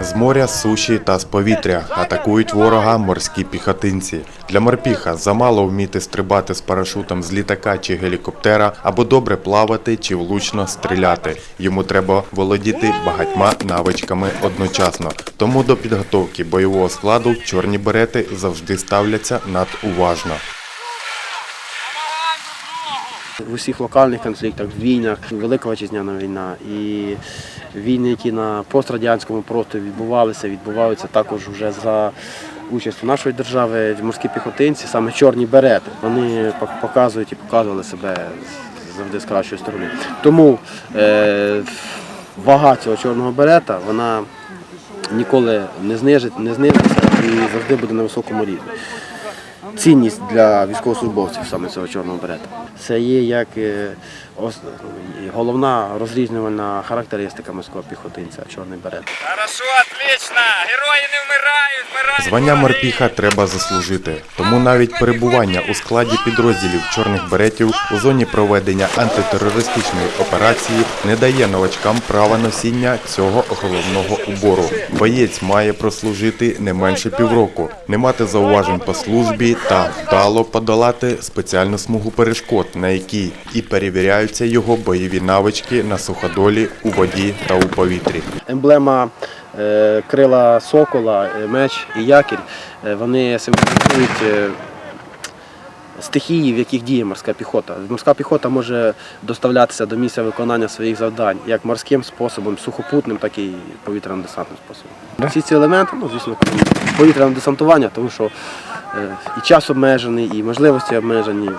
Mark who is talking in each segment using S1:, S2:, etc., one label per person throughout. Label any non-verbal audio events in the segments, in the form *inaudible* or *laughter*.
S1: З моря, суші та з повітря атакують ворога морські піхотинці. Для морпіха замало вміти стрибати з парашутом з літака чи гелікоптера або добре плавати чи влучно стріляти. Йому треба володіти багатьма навичками одночасно. Тому до підготовки бойового складу чорні берети завжди ставляться надуважно.
S2: В усіх локальних конфліктах, війнах, Велика Вітчизняна війна і війни, які на пострадянському просторі відбувалися, відбуваються також вже за участю нашої держави морські піхотинці, саме чорні берети. Вони показують і показували себе завжди з кращої сторони. Тому е, вага цього чорного берета вона ніколи не знижить, не знизиться і завжди буде на високому рівні цінність для військовослужбовців саме цього чорного берета. Це є як е, головна розрізнювальна характеристика морського піхотинця, чорний берет.
S3: Хорошо, отлично. Герої не вмирають, вмирають.
S1: Звання морпіха треба заслужити. Тому навіть перебування у складі підрозділів чорних беретів у зоні проведення антитерористичної операції не дає новачкам права носіння цього головного убору. Боєць має прослужити не менше півроку, не мати зауважень по службі та вдало подолати спеціальну смугу перешкод, на якій і перевіряються його бойові навички на суходолі, у воді та у повітрі.
S2: Емблема крила сокола, е, меч і якір, е, вони символізують е, стихії, в яких діє морська піхота. Морська піхота може доставлятися до місця виконання своїх завдань як морським способом, сухопутним, так і повітряно-десантним способом. Всі ці елементи, ну звісно, повітряне десантування, тому що е, і час обмежений, і можливості обмежені.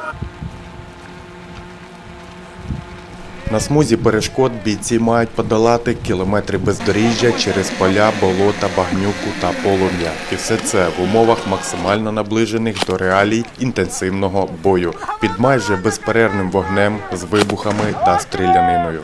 S1: На смузі перешкод бійці мають подолати кілометри бездоріжжя через поля, болота, багнюку та полум'я. І все це в умовах максимально наближених до реалій інтенсивного бою під майже безперервним вогнем з вибухами та стріляниною.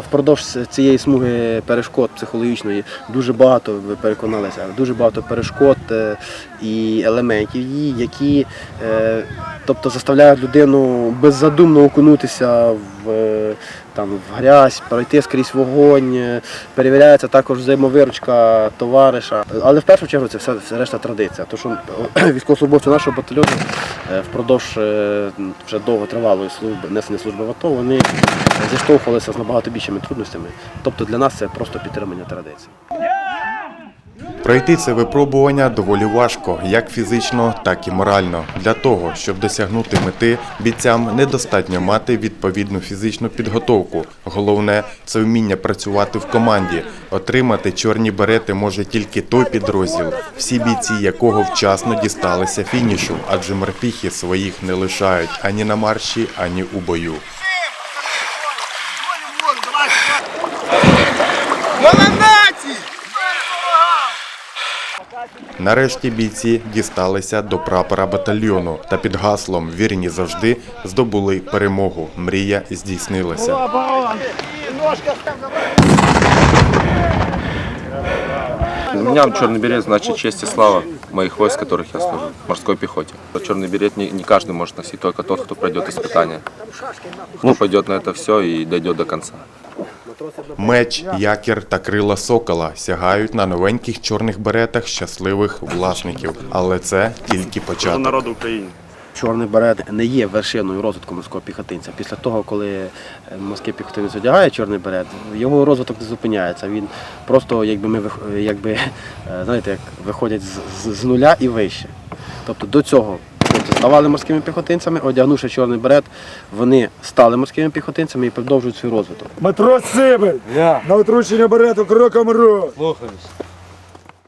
S2: Впродовж цієї смуги перешкод психологічної дуже багато, ви переконалися, дуже багато перешкод е, і елементів її, які е, тобто, заставляють людину беззадумно окунутися в, е, там, в грязь, пройти скрізь вогонь, перевіряється також взаємовиручка товариша. Але в першу чергу це все, все решта традиція. Тому що *clears throat* військовослужбовці нашого батальйону впродовж вже довготривалої служби, несення служби в АТО, вони зіштовхувалися з набагато більшими трудностями. Тобто для нас це просто підтримання традицій.
S1: Пройти це випробування доволі важко, як фізично, так і морально. Для того, щоб досягнути мети, бійцям недостатньо мати відповідну фізичну підготовку. Головне це вміння працювати в команді. Отримати чорні берети може тільки той підрозділ, всі бійці якого вчасно дісталися фінішу, адже морпіхи своїх не лишають ані на марші, ані у бою. Нарешті бійці дісталися до прапора батальйону та під гаслом Вірні завжди здобули перемогу. Мрія здійснилася.
S4: Для меня черный берет значит честь и слава моих войск, в которых я служу, в морской пехоте. Черный берет не, не каждый может носить, только тот, кто пройдет испытание. Ну, пойдет на это все и дойдет до конца.
S1: Меч, якір та крила сокола сягають на новеньких чорних беретах щасливих власників. Але це тільки початок.
S5: народу України.
S2: Чорний берет не є вершиною розвитку морського піхотинця. Після того, коли е, морський піхотинець одягає чорний берет, його розвиток не зупиняється. Він просто, якби ми якби, е, знаєте, як виходять з, з, з нуля і вище. Тобто до цього ставали морськими піхотинцями, одягнувши чорний берет, вони стали морськими піхотинцями і продовжують свій розвиток.
S6: Матрос Сибель! На отручення берету кроком рух!
S7: Слухаюсь.